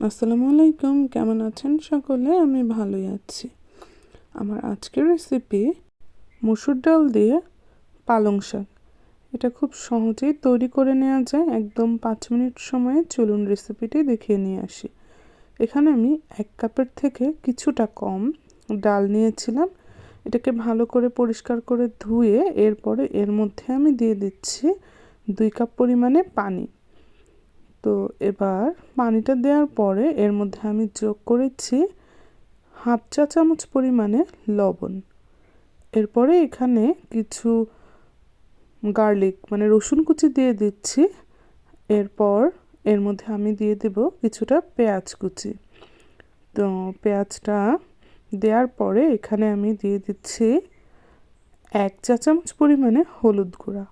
আসসালামু আলাইকুম, কেমন আছেন সকলে? আমি ভালোই আছি। আমার আজকের রেসিপি মুসুর ডাল দিয়ে পালং শাক। এটা খুব সহজেই তৈরি করে নেওয়া যায়। একদম পাঁচ মিনিট সময়ে চলুন রেসিপিটি দেখিয়ে নিয়ে আসি। এখানে আমি এক কাপের থেকে কিছুটা কম ডাল নিয়েছিলাম। এটাকে ভালো করে পরিষ্কার করে ধুয়ে এরপরে এর মধ্যে আমি দিয়ে দিচ্ছি দুই কাপ পরিমাণে পানি। তো এবার পানিটা দেওয়ার পরে এর মধ্যে আমি যোগ করেছি হাফ চা চামচ পরিমাণে লবণ। এরপরে এখানে কিছু গার্লিক মানে রসুন কুচি দিয়ে দিচ্ছি। এরপর এর মধ্যে আমি দিয়ে দেব কিছুটা পেঁয়াজ কুচি। তো পেঁয়াজটা দেওয়ার পরে এখানে আমি দিয়ে দিচ্ছি এক চা চামচ পরিমাণে হলুদ গুঁড়া।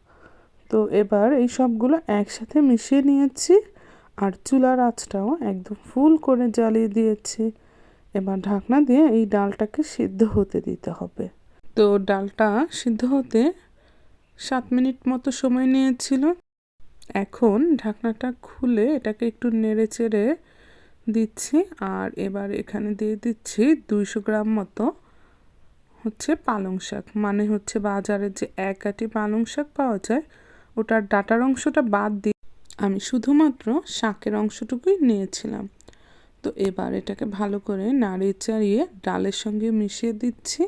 তো এবার এই সবগুলো একসাথে মিশিয়ে নিয়েছি। আর চুলার আঁচটাও একদম ফুল করে জ্বালিয়ে দিয়েছি। এবার ঢাকনা দিয়ে এই ডালটাকে সিদ্ধ হতে দিতে হবে। তো ডালটা সিদ্ধ হতে সাত মিনিট মতো সময় নিয়েছিল। এখন ঢাকনাটা খুলে এটাকে একটু নেড়ে চেড়ে দিচ্ছি আর এবার এখানে দিয়ে দিচ্ছি দুইশো গ্রাম মতো হচ্ছে পালং শাক। মানে হচ্ছে বাজারে যে এক আটি পালং শাক পাওয়া যায়, ওটার ডাটার অংশটা বাদ দিয়ে আমি শুধুমাত্র শাকের অংশটুকুই নিয়েছিলাম। তো এবার এটাকে ভালো করে নাড়িয়ে চাড়িয়ে ডালের সঙ্গে মিশিয়ে দিচ্ছি।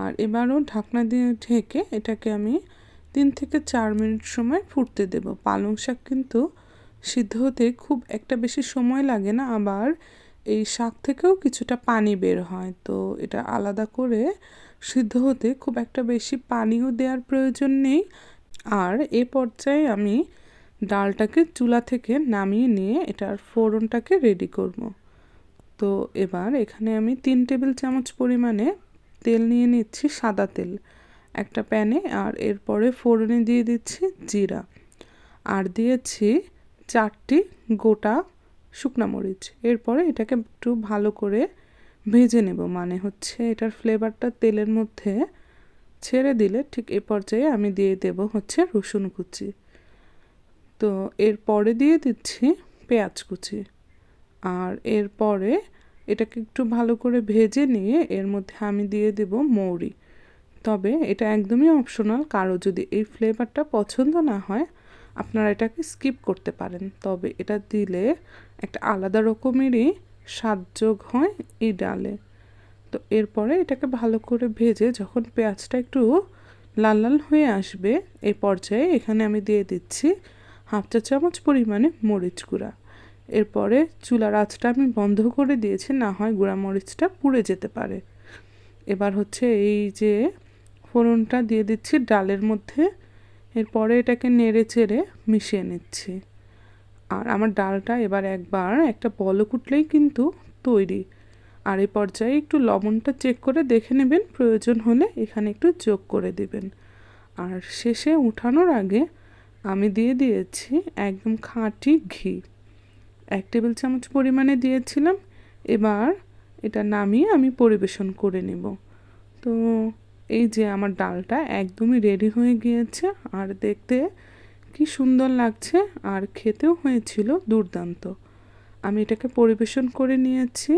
আর এবারও ঢাকনা দিয়ে ঢেকে এটাকে আমি তিন থেকে চার মিনিট সময় ফুটতে দেব। পালং শাক কিন্তু সিদ্ধ হতে খুব একটা বেশি সময় লাগে না, আবার এই শাক থেকেও কিছুটা পানি বের হয়। তো এটা আলাদা করে সিদ্ধ হতে খুব একটা বেশি পানিও দেওয়ার প্রয়োজন নেই। আর এ পর্যায়ে আমি ডালটাকে চুলা থেকে নামিয়ে নিয়ে এটার ফোড়নটাকে রেডি করব। তো এবার এখানে আমি তিন টেবিল চামচ পরিমাণে তেল নিয়ে নিচ্ছি সাদা তেল, একটা প্যানে আর এরপরে ফোড়নে দিয়ে দিচ্ছি জিরা আর দিয়েছি চারটি গোটা শুকনা মরিচ। এরপরে এটাকে একটু ভালো করে ভেজে নেব মানে হচ্ছে এটার ফ্লেভারটা তেলের মধ্যে ছেড়ে দিলে ঠিক এ পর্যায়ে আমি দিয়ে দেব হচ্ছে রসুন কুচি। তো এরপরে দিয়ে দিচ্ছি পেঁয়াজ কুচি। আর এরপরে এটাকে একটু ভালো করে ভেজে নিয়ে এর মধ্যে আমি দিয়ে দেব মৌরি। তবে এটা একদমই অপশনাল কারও যদি এই ফ্লেভারটা পছন্দ না হয়, আপনারা এটাকে স্কিপ করতে পারেন। তবে এটা দিলে একটা আলাদা রকমেরই স্বাদ যোগ হয় এই ডালে। তো এরপরে এটাকে ভালো করে ভেজে যখন পেঁয়াজটা একটু লাল লাল হয়ে আসবে এই পর্যায়ে এখানে আমি দিয়ে দিচ্ছি হাফ চা চামচ পরিমাণে মরিচ গুঁড়া। এরপরে চুলার আঁচটা আমি বন্ধ করে দিয়েছি, না হয় গুঁড়া মরিচটা পুড়ে যেতে পারে। এবার হচ্ছে এই যে ফোড়নটা দিয়ে দিচ্ছি ডালের মধ্যে, এরপরে এটাকে নেড়ে চেড়ে মিশিয়ে নিচ্ছি। আর আমার ডালটা এবার একবার একটা বল কুটলেই কিন্তু তৈরি। আর এই পর্যায়ে একটু লবণটা চেক করে দেখে নেবেন, প্রয়োজন হলে এখানে একটু যোগ করে দেবেন। আর শেষে উঠানোর আগে আমি দিয়ে দিয়েছি একদম খাঁটি ঘি। এক টেবিল চামচ পরিমাণে দিয়েছিলাম। এবার এটা নামিয়ে আমি পরিবেশন করে নেব। তো এই যে আমার ডালটা একদমই রেডি হয়ে গিয়েছে। আর দেখতে কি সুন্দর লাগছে আর খেতেও হয়েছিল দুর্দান্ত। আমি এটাকে পরিবেশন করে নিয়েছি।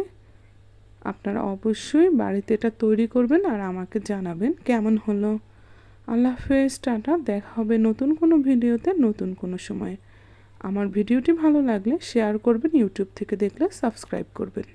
আপনারা অবশ্যই বাড়িতে এটা তৈরি করবেন আর আমাকে জানাবেন কেমন হলো। আল্লাহ হাফেজ, টাটা। দেখা হবে নতুন কোনো ভিডিওতে নতুন কোনো সময়ে। আমার ভিডিওটি ভালো লাগলে শেয়ার করবেন, ইউটিউব থেকে দেখলে সাবস্ক্রাইব করবেন।